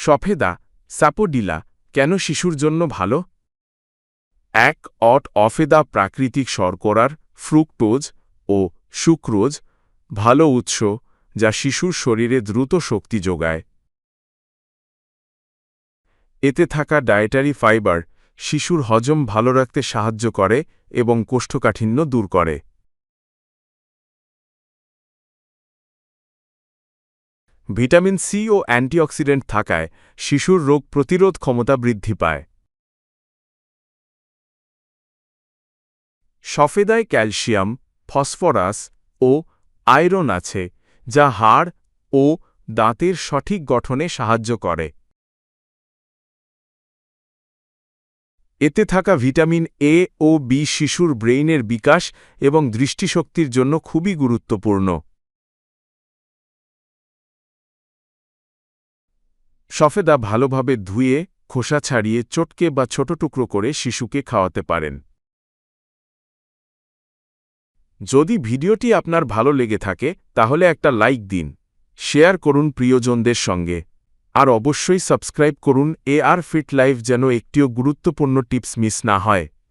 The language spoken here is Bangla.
সফেদা সাপোডিলা কেন শিশুর জন্য ভালো? এক, অট অফেদা প্রাকৃতিক শর্করার ফ্রুক্টোজ ও সুক্রোজ ভালো উৎস যা শিশুর শরীরে দ্রুত শক্তি যোগায়। এতে থাকা ডায়েটারি ফাইবার শিশুর হজম ভালো রাখতে সাহায্য করে এবং কোষ্ঠকাঠিন্য দূর করে। ভিটামিন সি ও অ্যান্টিঅক্সিডেন্ট থাকায় শিশুর রোগ প্রতিরোধ ক্ষমতা বৃদ্ধি পায়। সফেদায় ক্যালসিয়াম, ফসফরাস ও আয়রন আছে, যা হাড় ও দাঁতের সঠিক গঠনে সাহায্য করে। এতে থাকা ভিটামিন এ ও বি শিশুর ব্রেইনের বিকাশ এবং দৃষ্টিশক্তির জন্য খুবই গুরুত্বপূর্ণ। সফেদা ভালোভাবে ধুয়ে, খোসা ছাড়িয়ে চটকে বা ছোট টুকরো করে শিশুকে খাওয়াতে পারেন। যদি ভিডিওটি আপনার ভালো লেগে থাকে, তাহলে একটা লাইক দিন, শেয়ার করুন প্রিয়জনদের সঙ্গে, আর অবশ্যই সাবস্ক্রাইব করুন এ আর ফিট লাইফ যেন একটিও গুরুত্বপূর্ণ টিপস মিস না হয়।